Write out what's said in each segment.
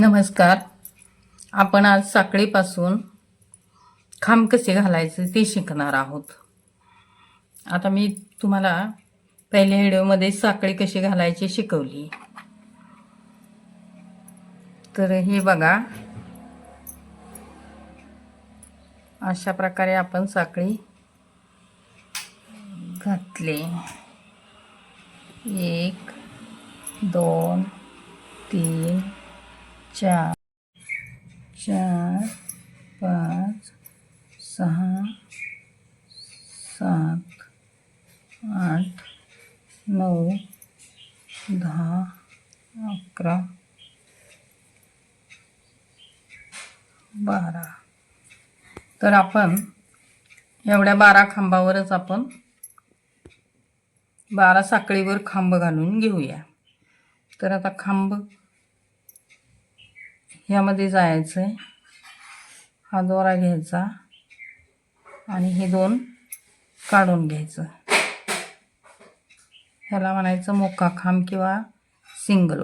नमस्कार. आपण आज साखळीपासून खांब कसे घालायचे ते शिकणार आहोत. आता मी तुम्हाला पहिल्या व्हिडिओमध्ये साखळी कशी घालायची शिकवली. तर हे बघा. अशा प्रकारे आपण साखळी घातली. एक दोन तीन चार चार पाच सहा सात आठ नऊ दहा अकरा बारा. तर आपण एवढ्या बारा खांबावरच आपण बारा साखळीवर खांब घालून घेऊया. तर आता खांब ह्यामध्ये जायचं आहे हा दोरा घ्यायचा आणि हे दोन काढून घ्यायचं. ह्याला म्हणायचं मोका खांब किंवा सिंगल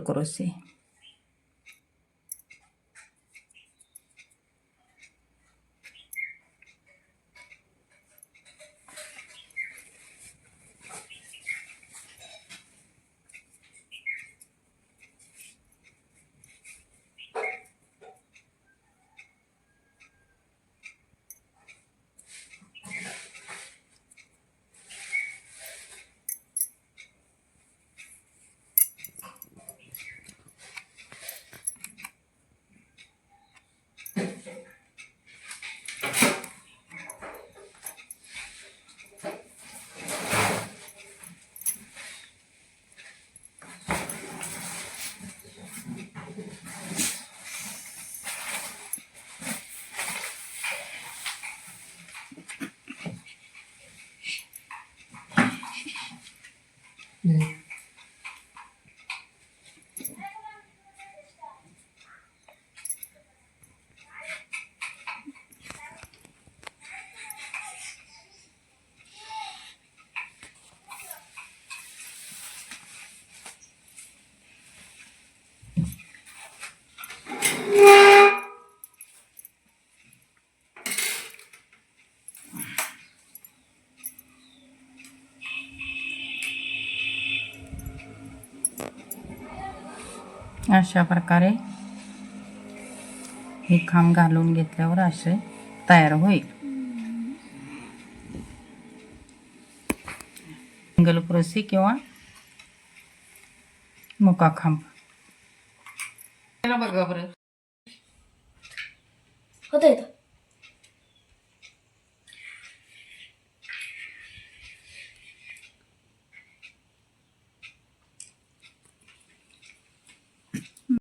क्रोसे अशा प्रकारे हे खांब घालून घेतल्यावर असे तयार होईल. सिंगल क्रोसी किंवा मुका खांब. बघा बरं होतं येतं